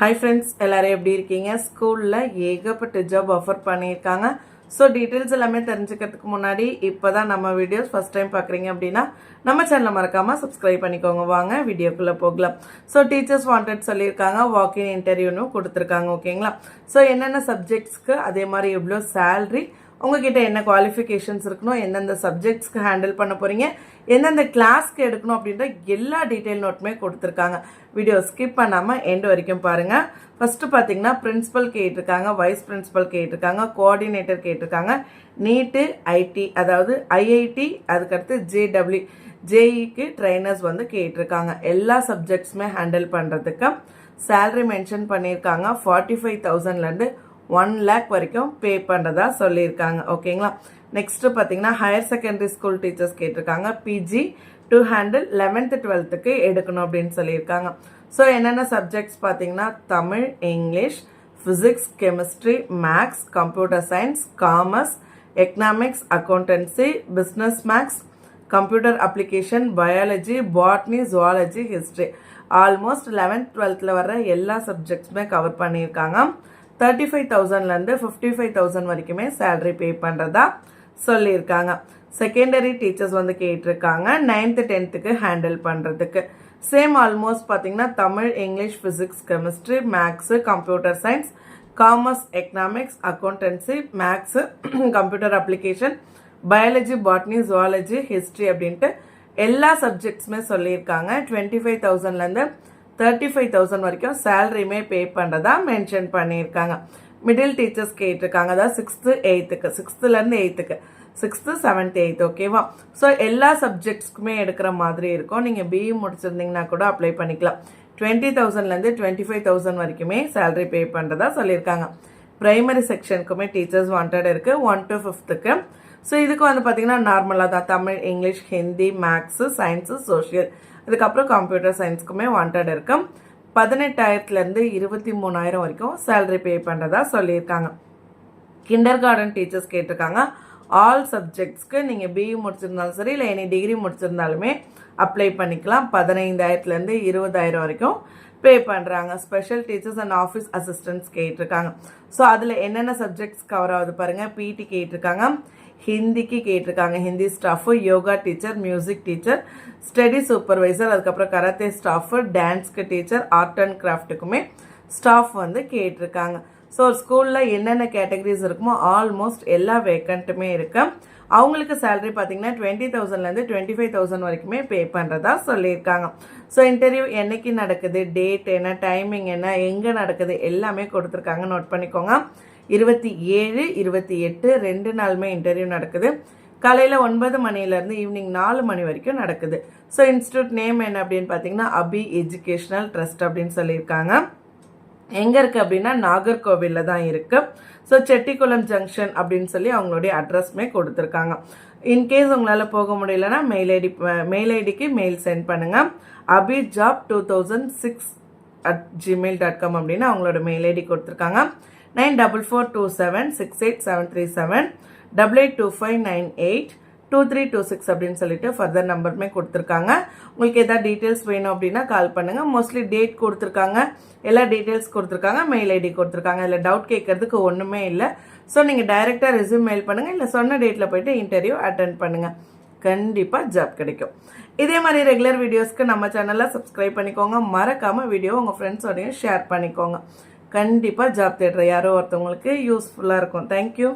Hi friends எல்லாரும் எப்படி இருக்கீங்க? ஸ்கூலில் ஏகப்பட்ட ஜாப் ஆஃபர் பண்ணியிருக்காங்க. ஸோ டீட்டெயில்ஸ் எல்லாமே தெரிஞ்சுக்கிறதுக்கு முன்னாடி இப்போ தான் நம்ம வீடியோஸ் ஃபஸ்ட் டைம் பார்க்குறீங்க அப்படின்னா நம்ம சேனலை மறக்காமல் சப்ஸ்கிரைப் பண்ணிக்கோங்க. வாங்க வீடியோக்குள்ளே போகலாம். ஸோ டீச்சர்ஸ் வாண்டட் சொல்லியிருக்காங்க வாக்கின் இன்டர்வியூன்னு கொடுத்துருக்காங்க ஓகேங்களா ஸோ என்னென்ன சப்ஜெக்ட்ஸ்க்கு அதே மாதிரி எவ்வளோ சேல்ரி உங்ககிட்ட என்ன குவாலிஃபிகேஷன்ஸ் இருக்கணும் எந்தெந்த சப்ஜெக்ட்ஸ்க்கு ஹேண்டில் பண்ண போகிறீங்க எந்தெந்த கிளாஸ்க்கு எடுக்கணும் அப்படின்ற எல்லா டீட்டெயில் நோட்டுமே கொடுத்துருக்காங்க. வீடியோ ஸ்கிப் பண்ணாமல் எண்ட் வரைக்கும் பாருங்கள் ஃபஸ்ட்டு பார்த்தீங்கன்னா பிரின்சிபல் கேட்டிருக்காங்க வைஸ் பிரின்ஸிபல் கேட்டிருக்காங்க கோஆர்டினேட்டர் கேட்டிருக்காங்க. நீட்டு ஐடி அதாவது ஐஐடி அதுக்கடுத்து ஜேடபிள்யூ ஜேஇக்கு ட்ரைனர்ஸ் வந்து கேட்டிருக்காங்க. எல்லா சப்ஜெக்ட்ஸுமே ஹேண்டில் பண்ணுறதுக்கு சேலரி மென்ஷன் பண்ணியிருக்காங்க. ஃபார்ட்டி ஃபைவ் தௌசண்ட்லேருந்து ஒன் லேக் வரைக்கும் பே பண்ணுறதா சொல்லியிருக்காங்க. ஓகேங்களா நெக்ஸ்ட்டு பார்த்தீங்கன்னா ஹையர் செகண்டரி ஸ்கூல் டீச்சர்ஸ் கேட்டிருக்காங்க. பிஜி டு ஹேண்டில் லெவன்த்து டுவெல்த்துக்கு எடுக்கணும் அப்படின்னு சொல்லியிருக்காங்க. ஸோ என்னென்ன சப்ஜெக்ட்ஸ் பார்த்தீங்கன்னா Tamil English physics chemistry maths computer science commerce economics accountancy business maths computer application biology botany zoology history almost eleventh டுவெல்த்தில் வர எல்லா சப்ஜெக்ட்ஸுமே கவர் பண்ணியிருக்காங்க. தேர்ட்டி ஃபைவ் தௌசண்ட்லேருந்து ஃபிஃப்டி ஃபைவ் தௌசண்ட் வரைக்குமே சேலரி பே பண்ணுறதா சொல்லியிருக்காங்க. செகண்டரி டீச்சர்ஸ் வந்து கேட்டிருக்காங்க நைன்த்து டென்த்துக்கு ஹேண்டில் பண்ணுறதுக்கு சேம் ஆல்மோஸ்ட் பார்த்தீங்கன்னா Tamil English physics chemistry maths computer science commerce economics accountancy maths computer application biology botany zoology history அப்படின்ட்டு எல்லா சப்ஜெக்ட்ஸுமே சொல்லியிருக்காங்க. டுவெண்ட்டி ஃபைவ் தௌசண்ட்லேருந்து தேர்ட்டி ஃபைவ் தௌசண்ட் வரைக்கும் சேலரியுமே பே பண்ணுறதா மென்ஷன் பண்ணியிருக்காங்க. மிடில் டீச்சர்ஸ் கேட்டிருக்காங்க. அதாவது சிக்ஸ்த்து எயித்துக்கு சிக்ஸ்த்துலேருந்து எயித்துக்கு சிக்ஸ்த்து செவன்த் எயித் ஓகேவா ஸோ எல்லா சப்ஜெக்ட்ஸ்க்குமே எடுக்கிற மாதிரி இருக்கும். நீங்கள் பிஇ முடிச்சிருந்தீங்கன்னா கூட அப்ளை பண்ணிக்கலாம். டுவெண்ட்டி தௌசண்ட்லேருந்து டுவெண்ட்டி ஃபைவ் தௌசண்ட் வரைக்குமே சேலரி பே பண்ணுறதா சொல்லியிருக்காங்க. ப்ரைமரி செக்ஷனுக்குமே டீச்சர்ஸ் வாண்டட் இருக்குது ஒன் டு ஃபிஃப்த்துக்கு ஸோ இதுக்கு வந்து பார்த்தீங்கன்னா நார்மலாக தான். Tamil English Hindi maths science social அதுக்கப்புறம் கம்ப்யூட்டர் சயின்ஸுக்குமே வாண்டட் இருக்கும் பதினெட்டாயிரத்துலேருந்து இருபத்தி மூணாயிரம் வரைக்கும் சேலரி பே பண்ணுறதா சொல்லியிருக்காங்க. கிண்டர் கார்டன் டீச்சர்ஸ் கேட்டிருக்காங்க ஆல் சப்ஜெக்ட்ஸ்க்கு நீங்கள் பிஇ முடிச்சிருந்தாலும் சரி இல்லை எனி டிகிரி முடிச்சிருந்தாலுமே அப்ளை பண்ணிக்கலாம். பதினைந்தாயிரத்துலேருந்து இருபதாயிரம் வரைக்கும் பே பண்ணுறாங்க special teachers and office assistants கேட்டிருக்காங்க. ஸோ அதில் என்னென்ன சப்ஜெக்ட்ஸ் கவர் ஆகுது பாருங்கள் பிடி கேட்டிருக்காங்க. ஹிந்திக்கு கேட்டிருக்காங்க. Hindi staff yoga teacher music teacher study supervisor அதுக்கப்புறம் கராத்தே ஸ்டாஃபு டான்ஸ்க்கு டீச்சர் ஆர்ட் அண்ட் கிராஃப்ட்டுக்குமே ஸ்டாஃப் வந்து கேட்டிருக்காங்க. ஸோ ஸ்கூலில் என்னென்ன கேட்டகரிஸ் இருக்குமோ ஆல்மோஸ்ட் எல்லா வேக்கண்ட்டுமே இருக்கு. அவங்களுக்கு சேலரி பார்த்தீங்கன்னா டுவெண்ட்டி தௌசண்ட்லேருந்து டுவெண்ட்டி ஃபைவ் தௌசண்ட் வரைக்குமே பே பண்ணுறதா சொல்லியிருக்காங்க. ஸோ இன்டர்வியூ என்னைக்கு நடக்குது டேட் என்ன டைமிங் என்ன எங்கே நடக்குது எல்லாமே கொடுத்துருக்காங்க. நோட் பண்ணிக்கோங்க. இருபத்தி ஏழு இருபத்தி எட்டு ரெண்டு நாளுமே இன்டர்வியூ நடக்குது. காலையில் ஒன்பது மணிலேருந்து ஈவினிங் நாலு மணி வரைக்கும் நடக்குது. ஸோ இன்ஸ்டியூட் நேம் என்ன அப்படின்னு பார்த்தீங்கன்னா அபி எஜுகேஷ்னல் ட்ரஸ்ட் அப்படின்னு சொல்லியிருக்காங்க. எங்கே இருக்குது அப்படின்னா நாகர்கோவிலில் தான் இருக்குது ஸோ செட்டிக்குளம் ஜங்ஷன் அப்படின்னு சொல்லி அவங்களுடைய அட்ரஸ்மே கொடுத்துருக்காங்க. இன்கேஸ் உங்களால் போக முடியலன்னா மெயில் ஐடி மெயில் ஐடிக்கு மெயில் சென்ட் பண்ணுங்கள் Abi job two thousand six at Gmail dot com அப்படின்னு அவங்களோட மெயில் ஐடி கொடுத்துருக்காங்க. Nine double four two seven six eight seven three seven double eight two five nine eight two three two six அப்படின்னு சொல்லிட்டு further நம்பருமே கொடுத்துருக்காங்க. உங்களுக்கு எதாவது details வேணும் அப்படின்னா கால் பண்ணுங்க. மோஸ்ட்லி டேட் கொடுத்துருக்காங்க. எல்லா டீட்டெயில்ஸ் கொடுத்துருக்காங்க. மெயில் ஐடி கொடுத்துருக்காங்க. இதில் டவுட் கேட்கறதுக்கு ஒன்றுமே இல்லை. ஸோ நீங்கள் டைரெக்டாக ரெஸ்யூம் மெயில் பண்ணுங்கள் இல்லை சொன்ன டேட்டில் போயிட்டு இன்டர்வியூ அட்டன் பண்ணுங்கள் கண்டிப்பாக ஜாப் கிடைக்கும். இதே மாதிரி ரெகுலர் வீடியோஸ்க்கு நம்ம சேனலில் சப்ஸ்கிரைப் பண்ணிக்கோங்க. மறக்காமல் வீடியோ உங்கள் ஃப்ரெண்ட்ஸோடையும் ஷேர் பண்ணிக்கோங்க. கண்டிப்பாக ஜாப் தேடுற யாரோ ஒருத்தவங்களுக்கு யூஸ்ஃபுல்லாக இருக்கும். தேங்க்யூ